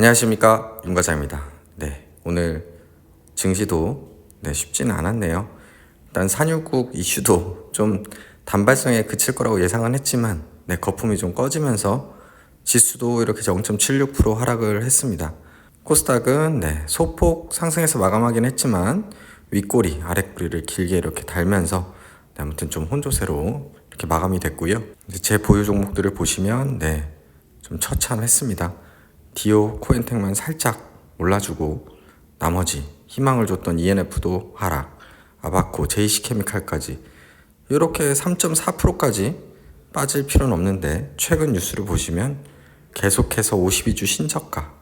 안녕하십니까 윤과장입니다. 네 오늘 증시도 네, 쉽지는 않았네요. 일단 산유국 이슈도 좀 단발성에 그칠 거라고 예상은 했지만 네, 거품이 좀 꺼지면서 지수도 이렇게 0.76% 하락을 했습니다. 코스닥은 네, 소폭 상승해서 마감하긴 했지만 윗꼬리 아랫꼬리를 길게 이렇게 달면서 네, 아무튼 좀 혼조세로 이렇게 마감이 됐고요. 제 보유 종목들을 보시면 네, 좀 처참했습니다. 디오 코엔텍만 살짝 올라주고 나머지 희망을 줬던 ENF도 하락, 아바코, JC케미칼까지 이렇게 3.4%까지 빠질 필요는 없는데 최근 뉴스를 보시면 계속해서 52주 신저가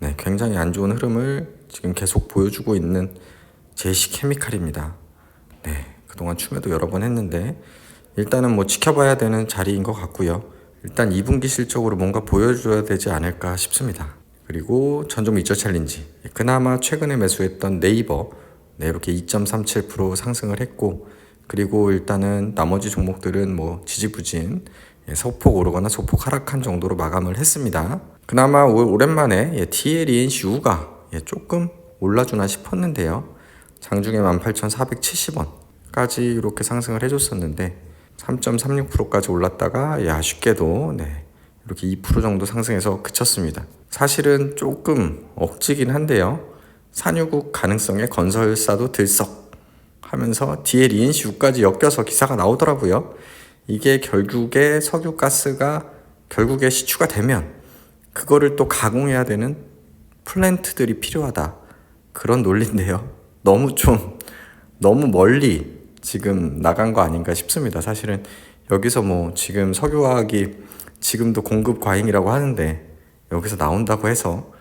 네, 굉장히 안 좋은 흐름을 지금 계속 보여주고 있는 JC케미칼입니다. 네, 그동안 추매도 여러 번 했는데 일단은 뭐 지켜봐야 되는 자리인 것 같고요. 일단 2분기 실적으로 뭔가 보여줘야 되지 않을까 싶습니다. 그리고 전종 미저 챌린지 그나마 최근에 매수했던 네이버 네, 이렇게 2.37% 상승을 했고 그리고 일단은 나머지 종목들은 뭐 지지부진 예, 소폭 오르거나 소폭 하락한 정도로 마감을 했습니다. 그나마 오, 오랜만에 예, TLENCU가 예, 조금 올라주나 싶었는데요. 장중에 18,470원까지 이렇게 상승을 해줬었는데 3.36%까지 올랐다가 예, 아쉽게도 네, 이렇게 2% 정도 상승해서 그쳤습니다. 사실은 조금 억지긴 한데요. 산유국 가능성에 건설사도 들썩 하면서 뒤에 리엔시우까지 엮여서 기사가 나오더라고요. 이게 결국에 석유가스가 결국에 시추가 되면 그거를 또 가공해야 되는 플랜트들이 필요하다. 그런 논리인데요. 너무 좀 너무 멀리 지금 나간 거 아닌가 싶습니다. 사실은 여기서 뭐 지금 석유화학이 지금도 공급 과잉이라고 하는데 여기서 나온다고 해서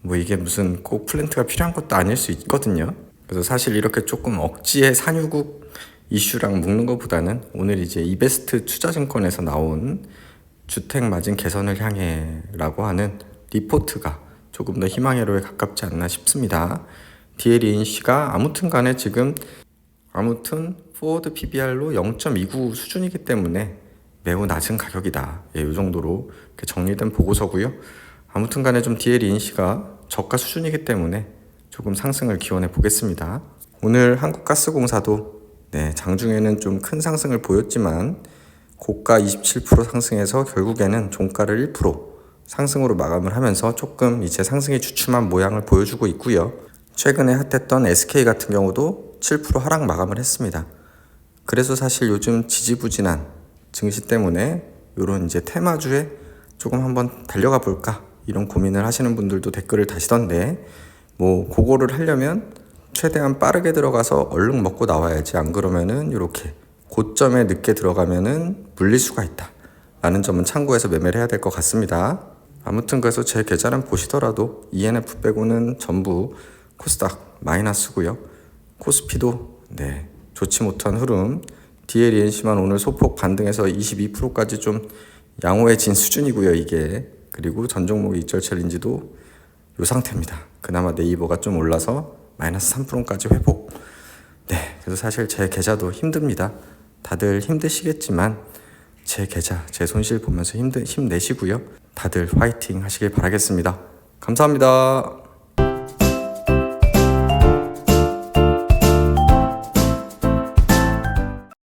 뭐 이게 무슨 꼭 플랜트가 필요한 것도 아닐 수 있거든요. 그래서 사실 이렇게 조금 억지의 산유국 이슈랑 묶는 것보다는 오늘 이제 이베스트 투자증권에서 나온 주택 마진 개선을 향해라고 하는 리포트가 조금 더 희망회로에 가깝지 않나 싶습니다. 디에리인 씨가 아무튼 간에 지금 아무튼 포워드 PBR로 0.29 수준이기 때문에 매우 낮은 가격이다. 예, 이 정도로 정리된 보고서고요. 아무튼 간에 좀 DL 인시가 저가 수준이기 때문에 조금 상승을 기원해 보겠습니다. 오늘 한국가스공사도 네, 장중에는 좀 큰 상승을 보였지만 고가 27% 상승해서 결국에는 종가를 1% 상승으로 마감을 하면서 조금 이제 상승이 주춤한 모양을 보여주고 있고요. 최근에 핫했던 SK 같은 경우도 7% 하락 마감을 했습니다. 그래서 사실 요즘 지지부진한 증시 때문에 이런 이제 테마주에 조금 한번 달려가 볼까 이런 고민을 하시는 분들도 댓글을 다시던데 뭐 그거를 하려면 최대한 빠르게 들어가서 얼른 먹고 나와야지. 안 그러면은 이렇게 고점에 늦게 들어가면은 물릴 수가 있다. 라는 점은 참고해서 매매를 해야 될 것 같습니다. 아무튼 그래서 제 계좌는 보시더라도 ENF 빼고는 전부 코스닥 마이너스고요 코스피도 네 좋지 못한 흐름 DLENC만 오늘 소폭 반등해서 22%까지 좀 양호해진 수준이고요 이게. 그리고 전 종목 이절 챌린지도 이 상태입니다. 그나마 네이버가 좀 올라서 마이너스 3%까지 회복. 네 그래서 사실 제 계좌도 힘듭니다. 다들 힘드시겠지만 제 계좌 제 손실 보면서 힘드, 힘내시고요. 다들 화이팅 하시길 바라겠습니다. 감사합니다